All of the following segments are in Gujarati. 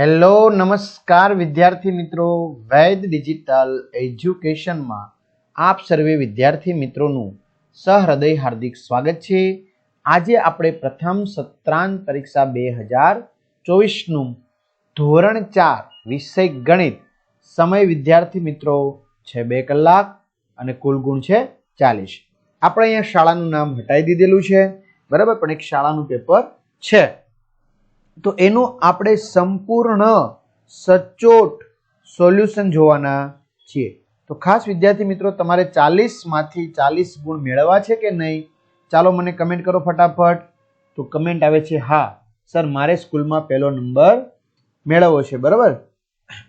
હેલો, નમસ્કાર વિદ્યાર્થી મિત્રો. વૈદ ડિજિટલ એજ્યુકેશનમાં આપ સર્વે વિદ્યાર્થી મિત્રોનું સહૃદય હાર્દિક સ્વાગત છે. આજે આપણે પ્રથમ સત્રાંત પરીક્ષા બે હજાર ચોવીસનું ધોરણ ચાર વિષય ગણિત. સમય વિદ્યાર્થી મિત્રો છે બે કલાક અને કુલ ગુણ છે ચાલીસ. આપણે અહીંયા શાળાનું નામ હટાવી દીધેલું છે. બરાબર, પણ એક શાળાનું પેપર છે. તો એનું આપણે સંપૂર્ણ, સચોટ સોલ્યુશન જોવાના છીએ. તો ખાસ વિદ્યાર્થી મિત્રો, તમારે ચાલીસમાંથી ચાલીસ ગુણ મેળવવા છે કે નહીં? ચાલો મને કમેન્ટ કરો ફટાફટ. તો કમેન્ટ આવે છે, હા, સર, મારે સ્કૂલમાં પહેલો નંબર મેળવવો છે. બરાબર?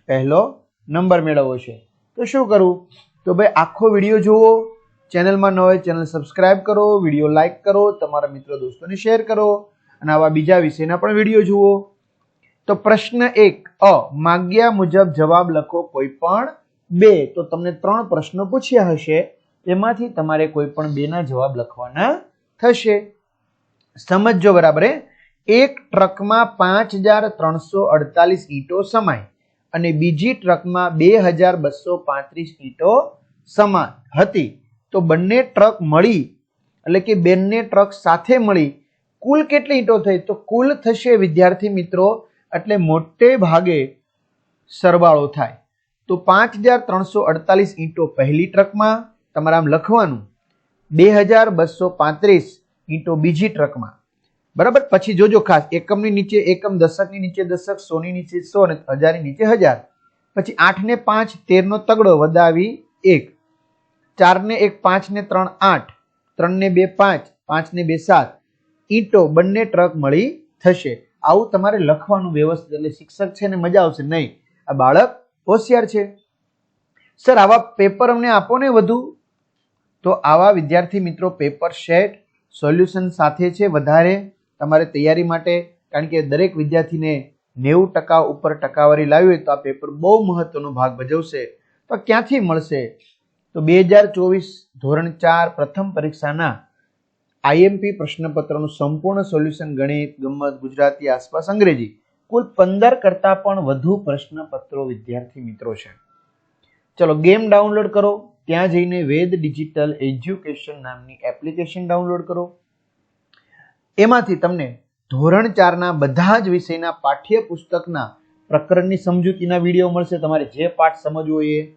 પહેલો નંબર મેળવવો છે. તો શું કરવું તો ભાઈ, આખો વીડિયો જુઓ. ચેનલમાં ન હોય, ચેનલ સબસ્ક્રાઇબ કરો, વીડિયો લાઇક કરો, તમારા મિત્રો, દોસ્તોને શેર કરો. અને આવા બીજા વિષયના પણ વીડિયો જુઓ. તો પ્રશ્ન એક, અ, માગ્યા મુજબ જવાબ લખો કોઈ પણ બે. તો તમને ત્રણ પ્રશ્નો પૂછ્યા હશે. તેમાંથી તમારે કોઈ પણ બેના જવાબ લખવાના થશે. સમજજો બરાબર. એક ટ્રકમાં પાંચ હજાર ત્રણસો અડતાલીસ ઈંટો સમાય અને બીજી ટ્રકમાં બે હજાર બસો પાંત્રીસ ઈંટો સમાન હતી. તો બંને ટ્રક મળી, એટલે કે બંને ટ્રક સાથે મળી કુલ કેટલી ઈંટો થઈ? તો કુલ થશે વિદ્યાર્થી મિત્રો, એટલે મોટે ભાગે સરવાળો થાય. તો પાંચ હજાર ત્રણસો અડતાલીસ ઈંટો પહેલી ટ્રકમાં, તમારે આમ લખવાનું. બે હજાર બસો પાંત્રીસ ઈંટો બીજી ટ્રકમાં. બરાબર? પછી જોજો ખાસ, એકમની નીચે એકમ, દશકની નીચે દશક, સોની નીચે સો અને હજારની નીચે હજાર. પછી આઠ ને પાંચ, તેરનો તગડો વધાવી એક. ચારને એક, પાંચને ત્રણ, આઠ. ત્રણને બે, પાંચ. પાંચને બે, સાત. ઈંટો બંને ટ્રક મળી થશે. આવું તમારે લખવાનું વ્યવસ્થિત એટલે શિક્ષક છે ને મજા આવશે નહીં. આ બાળક હોશિયાર છે. સર, આવા પેપર અમને આપો ને વધુ. તો આવા વિદ્યાર્થી મિત્રો પેપર સેટ સોલ્યુશન સાથે છે વધારે. તમારે તૈયારી માટે, કારણ કે દરેક વિદ્યાર્થીને નેવું ટકા ઉપર ટકાવારી લાવી હોય તો આ પેપર બહુ મહત્વનો ભાગ ભજવશે. તો ક્યાંથી મળશે? તો બે હજાર ચોવીસ ધોરણ ચાર પ્રથમ પરીક્ષાના આઈએમપી પ્રશ્નપત્રનું સંપૂર્ણ સોલ્યુશન ગણિત, ગમત, ગુજરાતી, આસપાસ અંગ્રેજી. કુલ પંદર કરતાં પણ વધુ પ્રશ્નપત્રો વિદ્યાર્થી મિત્રો છે. ચલો ગેમ ડાઉનલોડ કરો. ત્યાં જઈને વેદ ડિજિટલ એજ્યુકેશન નામની એપ્લિકેશન ડાઉનલોડ કરો. એમાંથી તમને ધોરણ ચારના બધા જ વિષયના પાઠ્ય પુસ્તકના પ્રકરણની સમજૂતીના વીડિયો મળશે. તમારે જે પાઠ સમજવો એ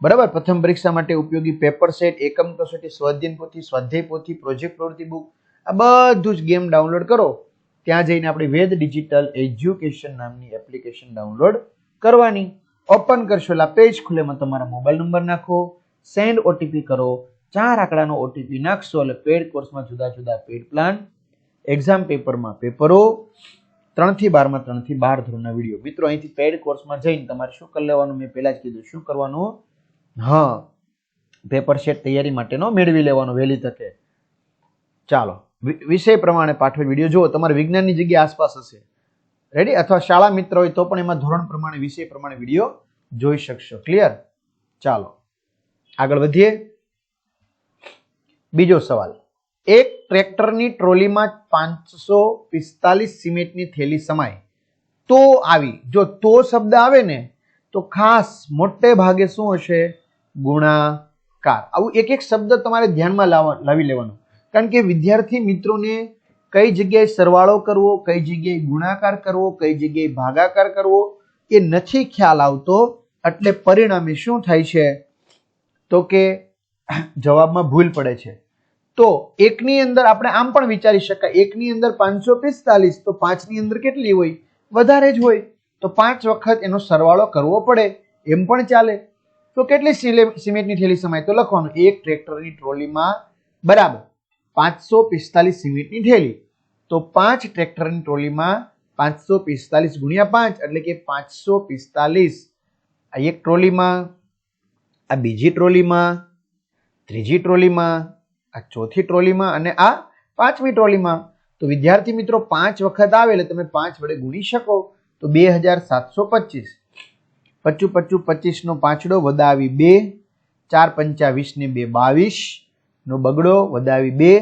બરાબર? પ્રથમ પરીક્ષા માટે ઉપયોગી પેપર સેટ એકમ કસોટી, સ્વાધ્યન પોથી, સ્વાધ્યાય પોથી પ્રોજેક્ટ પ્રવૃત્તિ બુક આ બધું જ ગેમ ડાઉનલોડ કરો. ત્યાં જઈને આપણે વેદ ડિજિટલ એજ્યુકેશન નામની એપ્લિકેશન ડાઉનલોડ કરવાની. ઓપન કરશો એટલે પેજ ખુલે એમાં તમારા મોબાઈલ નંબર નાખો. સેન્ડ ઓટીપી કરો. ચાર આંકડાનો ઓટીપી નાખશો એટલે પેડ કોર્સમાં જુદા જુદા પેડ પ્લાન એક્ઝામ પેપરમાં પેપરો ત્રણથી બારમાં ત્રણથી બાર ધોરણના વીડિયો મિત્રો, અહીંથી પેડ કોર્સમાં જઈને તમારે શું કરી લેવાનું? મેં પહેલા જ કીધું, શું કરવાનું? હા પેપર સેટ તૈયારી માટેનો મેળવી લેવાનો વહેલી તકે. ચાલો વિષય પ્રમાણે પાઠવે વીડિયો. જુઓ, તમારે વિજ્ઞાનની જગ્યા આસપાસ હશે. રેડી અથવા શાળા મિત્ર હોય તો પણ એમાં ધોરણ પ્રમાણે, વિષય પ્રમાણે વીડિયો જોઈ શકશો. ક્લિયર ચાલો. આગળ વધીએ. બીજો સવાલ. એક ટ્રેક્ટરની ટ્રોલીમાં પાંચસો પિસ્તાલીસ સિમેન્ટની થેલી સમાય. તો આવી. જો તો શબ્દ આવે ને, તો ખાસ મોટે ભાગે શું હશે? ગુણાકાર. આવું એક એક શબ્દ તમારે ધ્યાનમાં લાવવા લાવી લેવાનો. કારણ કે વિદ્યાર્થી મિત્રોને કઈ જગ્યાએ સરવાળો કરવો, કઈ જગ્યાએ ગુણાકાર કરવો, કઈ જગ્યાએ ભાગાકાર કરવો, એ નથી ખ્યાલ આવતો, એટલે પરિણામે શું થાય છે? તો કે જવાબમાં ભૂલ પડે છે. તો એકની અંદર આપણે આમ પણ વિચારી શકાય. એકની અંદર પાંચસો પિસ્તાલીસ, તો પાંચની અંદર કેટલી હોય? વધારે જ હોય. તો પાંચ વખત એનો સરવાળો કરવો પડે. એમ પણ ચાલે. તો કેટલી સિમેન્ટની થેલી સમાય? તો લખવાનું, એક ટ્રેક્ટરની ટ્રોલીમાં, બરાબર, પાંચસો પિસ્તાલીસ સિમેન્ટની થેલી. તો પાંચ ટ્રેક્ટરની ટ્રોલીમાં પાંચસો પિસ્તાલીસ ગુણ્યા પાંચ, એટલે કે પાંચસો પિસ્તાલીસ. આ એક ટ્રોલીમાં, આ બીજી ટ્રોલીમાં, ત્રીજી ટ્રોલીમાં, આ ચોથી ટ્રોલીમાં અને આ પાંચમી ટ્રોલીમાં. તો વિદ્યાર્થી મિત્રો, પાંચ વખત આવે એટલે તમે પાંચ વડે ગુણી શકો. તો બે હજાર સાતસો પચીસ. પચું પચું પચીસનો પાંચડો વધાવી બે, ચાર પંચાવીસ ને બે બાવીસ નો બગડો વધાવી બે,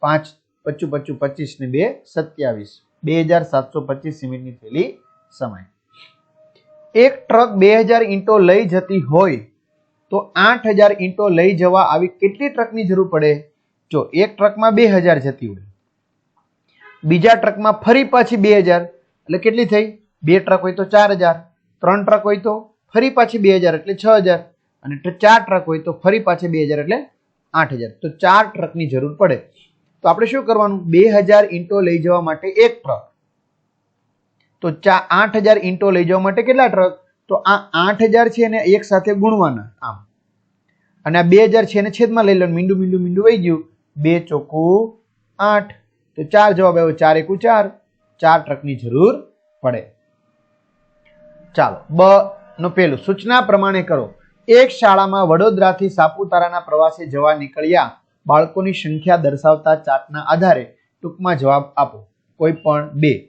પાંચ પચું પચું પચીસ ને બે સત્યાવીસ. બે હજાર સાતસો પચીસ સિમેન્ટની થેલી સમાય. એક ટ્રક બે હજાર ઈંટો લઈ જતી હોય તો આઠ હજાર ઈંટો લઈ જવા આવી કેટલી ટ્રકની જરૂર પડે? જો એક ટ્રકમાં બે હજાર જતી હોય. બીજા ટ્રકમાં ફરી પાછી બે હજાર. એટલે કેટલી થઈ? બે ટ્રક હોય તો ચાર હજાર. ત્રણ ટ્રક હોય તો ફરી પાછી બે હજાર એટલે છ હજાર. અને ચાર ટ્રક હોય તો ફરી પાછી બે હજાર એટલે આઠ હજાર. તો ચાર ટ્રકની જરૂર પડે. તો આપણે શું કરવાનું? બે હજાર ઈંટો લઈ જવા માટે એક ટ્રક. તો ચા આઠ હજાર ઈંટો લઈ જવા માટે કેટલા ટ્રક? તો આ આઠ હજાર છે એને એક સાથે ગુણવાના, આમ. અને આ બે હજાર છે એને છેદમાં લઈ લેવાનું. મીંડું મીંડું મીંડું વહી ગયું. બે ચોખ્ખું આઠ. તો ચાર જવાબ આવ્યો ચાર એકુ ચાર. ચાર ટ્રકની જરૂર પડે. ચાલો, બ નું પેલું સૂચના પ્રમાણે કરો. એક શાળામાં વડોદરાથી સાપુતારાના પ્રવાસે જવા નીકળ્યા બાળકોની સંખ્યા દર્શાવતા ચાર્ટના આધારે ટૂંકમાં જવાબ આપો. કોઈ પણ બે.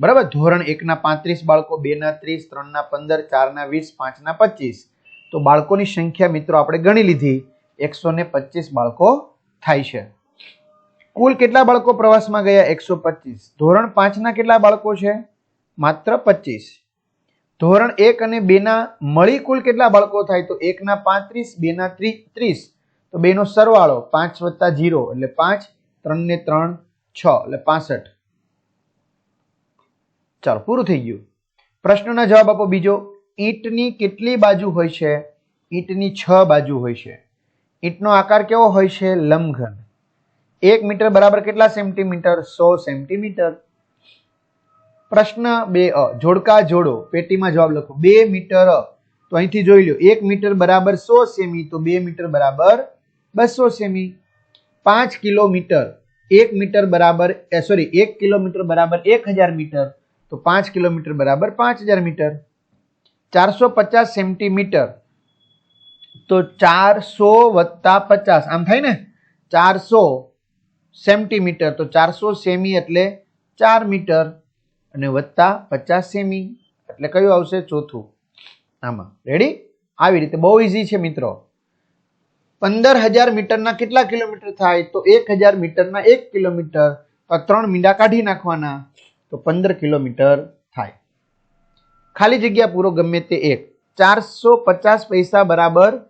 બરાબર? ધોરણ એકના પાંત્રીસ, બાળકો બેના ત્રીસ, ત્રણના પંદર, ચારના વીસ, પાંચના પચીસ. તો બાળકોની સંખ્યા મિત્રો આપણે ગણી લીધી. એકસો ને પચીસ બાળકો થાય છે. કુલ કેટલા બાળકો પ્રવાસમાં ગયા? એકસો પચીસ. ધોરણ પાંચના કેટલા બાળકો છે? માત્ર પચીસ. ધોરણ એક અને બેના મળી કુલ કેટલા બાળકો થાય? તો એકના પાંત્રીસ બેના ત્રીસ. તો બેનો સરવાળો પાંચ વત્તા જીરો, એટલે પાંચ, ત્રણ ને ત્રણ, છ, એટલે પાસઠ. ચાલો, પૂરું થઈ ગયું. પ્રશ્નનો જવાબ આપો બીજો. ઈંટની કેટલી બાજુ હોય છે? ઈંટની છ બાજુ હોય છે. ઈંટનો આકાર કેવો હોય છે? લંબઘન. એક મીટર બરાબર કેટલા સેન્ટીમીટર? સો સેન્ટીમીટર. પ્રશ્ન બે અ. જોડકા જોડો. પેટીમાં જવાબ લખો. બે મીટર તો અહીંથી જોઈ લો એક મીટર બરાબર સો સેમી. તો બે મીટર બરાબર બસો સેમી. પાંચ કિલોમીટર. એક મીટર બરાબર સોરી એક કિલોમીટર બરાબર એક હજાર મીટર. તો પાંચ કિલોમીટર બરાબર પાંચ હજાર મીટર. ચારસો પચાસ સેન્ટીમીટર. તો ચારસો વત્તા પચાસ. આમ થાય ને? ચારસો સેન્ટીમીટર. તો ચારસો સેમી એટલે ચાર મીટર. અને વત્તા પચાસ સેમી એટલે કયું આવશે? ચોથું. આમાં. રેડી આવી રીતે. બહુ ઇઝી છે, મિત્રો. પંદર હજાર મીટરના કેટલા કિલોમીટર થાય? તો એક હજાર મીટરના એક કિલોમીટર. ત્રણ મીંડા કાઢી નાખવાના. તો પંદર કિલોમીટર થાય. ખાલી જગ્યા પૂરો ગમે તે એક. ચારસો પચાસ પૈસા બરાબર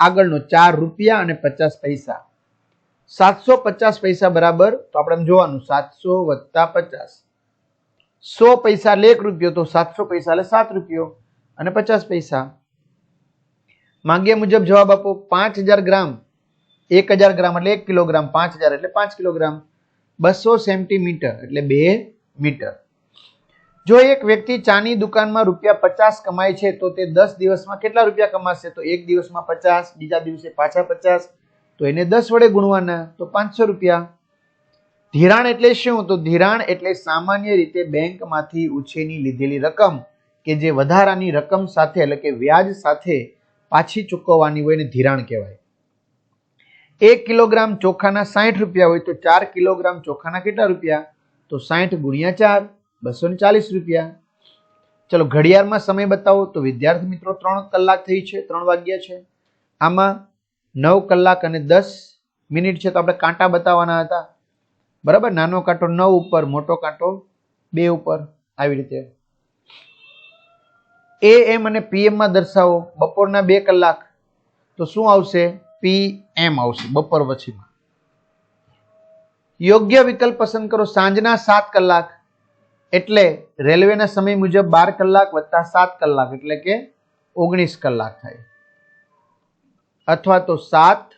આગળનો ચાર રૂપિયા અને પચાસ પૈસા. સાતસો પચાસ પૈસા બરાબર. તો આપણે જોવાનું. સાતસો વત્તા પચાસ. સો પૈસા લેખ રૂપિયો, તો સાતસો પૈસા એટલે સાત રૂપિયો અને પચાસ પૈસા. માંગ્યા મુજબ જવાબ આપો, પાંચ હજાર ગ્રામ, એક હજાર ગ્રામ એટલે એક કિલોગ્રામ, પાંચ હજાર એટલે પાંચ કિલોગ્રામ. બસો સેન્ટીમીટર એટલે બે મીટર. જો એક વ્યક્તિ ચાની દુકાનમાં રૂપિયા પચાસ કમાય છે, તો તે દસ દિવસમાં કેટલા રૂપિયા કમાશે? તો એક દિવસમાં પચાસ, બીજા દિવસે પાછા પચાસ. તો એને દસ વડે ગુણવાના, તો પાંચસો રૂપિયા. ધિરાણ એટલે શું? તો ધિરાણ એટલે સામાન્ય રીતે બેંકમાંથી ઉછેની લીધેલી રકમ કે જે વધારાની રકમ સાથે એટલે કે વ્યાજ સાથે પાછી ચૂકવવાની હોય એને ધિરાણ કહેવાય. એક કિલોગ્રામ ચોખાના સાઠ રૂપિયા હોય તો ચાર કિલોગ્રામ ચોખાના કેટલા રૂપિયા? તો સાઠ ગુણ્યા ચાર, બસો ચાલીસ રૂપિયા. ચલો ઘડિયાળમાં સમય બતાવો. તો વિદ્યાર્થી મિત્રો, ત્રણ કલાક થઈ છે, ત્રણ વાગ્યા છે. આમાં નવ કલાક અને દસ મિનિટ છે. તો આપણે કાંટા બતાવવાના હતા. બરાબર? નાનો કાંટો નવ ઉપર, મોટો કાંટો બે ઉપર. આવી રીતે. એ એમ અને પીએમમાં દર્શાવો. બપોરના બે કલાક. તો શું આવશે? પી એમ આવશે બપોર પછીમાં. યોગ્ય વિકલ્પ પસંદ કરો સાંજના સાત કલાક. એટલે રેલવેના સમય મુજબ બાર કલાક વત્તા સાત કલાક, એટલે કે ઓગણીસ કલાક થાય. અથવા તો સાત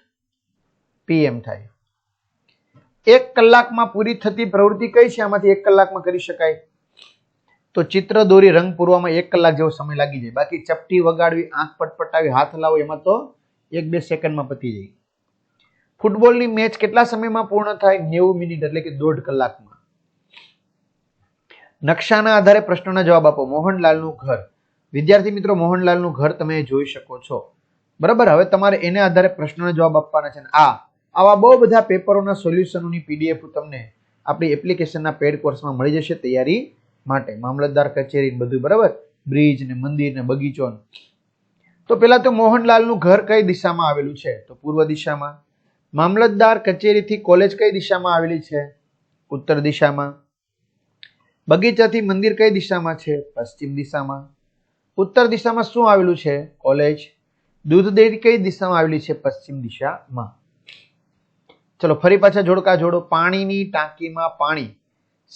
પીએમ થાય. એક કલાકમાં પૂરી થતી પ્રવૃત્તિ કઈ છે? આમાંથી એક કલાકમાં કરી શકાય. તો ચિત્ર દોરી રંગ પૂરવામાં એક કલાક જેવો સમય લાગી જાય. બાકી ચપટી વગાડવી, આંખ પટપટાવી, હાથ હલાવો એમાં તો એક બે સેકન્ડમાં પતી જાય. ફૂટબોલની મેચ કેટલા સમયમાં પૂર્ણ થાય? નેવું મિનિટ એટલે કે દોઢ કલાકમાં. નકશાના આધારે પ્રશ્નોના જવાબ આપો. મોહનલાલનું ઘર. વિદ્યાર્થી મિત્રો, મોહનલાલનું ઘર તમે જોઈ શકો છો. બરાબર? હવે તમારે એને આધારે પ્રશ્નોના જવાબ આપવાના છે. આ આવા બહુ બધા પેપરોના સોલ્યુશનોની પીડીએફ તમને આપણી એપ્લિકેશનના પેડ કોર્સમાં મળી જશે તૈયારી માટે. મામલતદાર કચેરી બધું, બરાબર? બ્રિજ ને મંદિર ને બગીચો તો પેલા તો મોહનલાલનું ઘર કઈ દિશામાં આવેલું છે? તો પૂર્વ દિશામાં. મામલતદાર કચેરીથી કોલેજ કઈ દિશામાં આવેલી છે? ઉત્તર દિશામાં. બગીચાથી મંદિર કઈ દિશામાં છે? પશ્ચિમ દિશામાં. ઉત્તર દિશામાં શું આવેલું છે? કોલેજ દૂધ ડેરી કઈ દિશામાં આવેલી છે? પશ્ચિમ દિશામાં. ચલો, ફરી પાછા જોડકા જોડો. પાણીની ટાંકીમાં પાણી.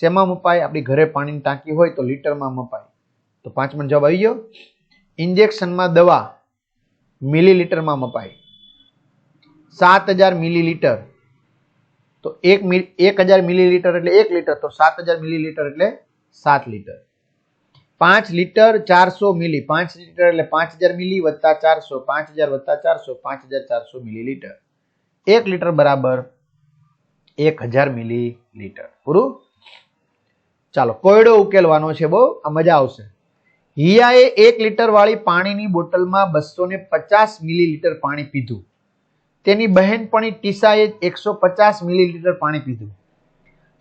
શેમાં મપાય? આપણી ઘરે પાણીની ટાંકી હોય તો લીટરમાં મપાય. તો પાંચમો જવાબ આવી ગયો. ઇન્જેક્શનમાં દવા મિલીલીટરમાં મપાય. સાત હજાર મિલીલીટર. તો એક એક હજાર મિલીલીટર એટલે એક લીટર. તો સાત હજાર મિલીલીટર એટલે સાત લીટર. પાંચ લીટર ચારસો મિલી. પાંચ લીટર એટલે પાંચ હજાર મિલી વત્તા ચારસો. પાંચ હજાર વત્તા ચારસો. પાંચ હજાર ચારસો મિલીલીટર. એક લીટર બરાબર એક હજાર મિલી લીટર પૂરું? ચાલો, કોયડો ઉકેલવાનો છે બહુ મજા આવશે. હિયાએ એક લીટર વાળી પાણીની બોટલમાં બસો ને પચાસ મિલીલીટર પાણી પીધું. તેની બહેનપણી ટીસાએ એકસો પચાસ મિલીલીટર પાણી પીધું.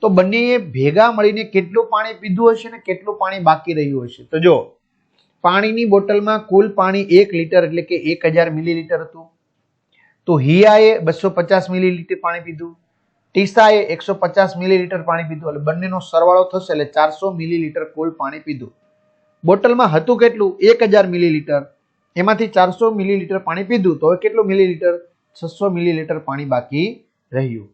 તો બંનેએ ભેગા મળીને કેટલું પાણી પીધું હશે ને કેટલું પાણી બાકી રહ્યું હશે? તો જો, પાણીની બોટલમાં કુલ પાણી એક લીટર એટલે કે એક હજાર મિલીલીટર હતું. તો હિયાએ બસો પચાસ મિલીલીટર પાણી પીધું, ટીસાએ એકસો પચાસ મિલીલીટર પાણી પીધું, એટલે બંનેનો સરવાળો થશે એટલે ચારસો મિલીલીટર કુલ પાણી પીધું. બોટલમાં હતું કેટલું? એક હજાર મિલીલીટર. એમાંથી ચારસો મિલીલીટર પાણી પીધું, તો હવે કેટલું મિલીલીટર? છસો મિલીલીટર પાણી બાકી રહ્યું.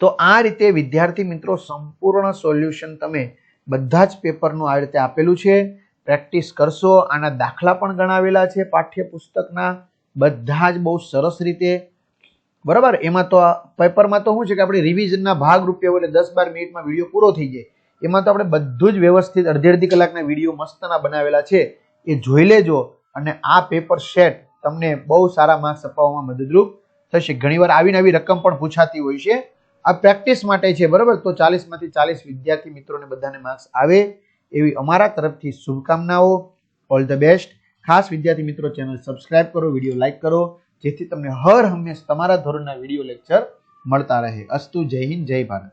તો આ રીતે વિદ્યાર્થી મિત્રો સંપૂર્ણ સોલ્યુશન તમે બધા જ પેપરનું આ રીતે આપેલું છે. પ્રેક્ટિસ કરશો, આના દાખલા પણ ગણાવેલા છે પાઠ્યપુસ્તકના. બધા જ બહુ સરસ રીતે, બરાબર? એમાં તો પેપરમાં તો શું છે કે આપણે રિવિઝનના ભાગ રૂપે એટલે દસ બાર મિનિટમાં વીડિયો પૂરો થઈ જાય. એમાં તો આપણે બધું જ વ્યવસ્થિત અડધી અડધી કલાકના વીડિયો મસ્તના બનાવેલા છે. એ જોઈ લેજો અને આ પેપર સેટ તમને બહુ સારા માર્ક્સ અપાવવામાં મદદરૂપ થશે. ઘણીવાર આવીને આવી રકમ પણ પૂછાતી હોય છે. આ પ્રેક્ટિસ માટે છે, બરાબર? તો ચાલીસમાંથી ચાલીસ વિદ્યાર્થી મિત્રોને બધાને માર્ક્સ આવે. એવી અમારા તરફથી શુભકામનાઓ. ઓલ ધ બેસ્ટ ખાસ વિદ્યાર્થી મિત્રો ચેનલ સબસ્ક્રાઇબ કરો વીડિયો લાઇક કરો, જેથી તમને હર હંમેશ તમારા ધોરણના વીડિયો લેક્ચર મળતા રહે. અસ્તુ, જય હિન્દ, જય ભારત.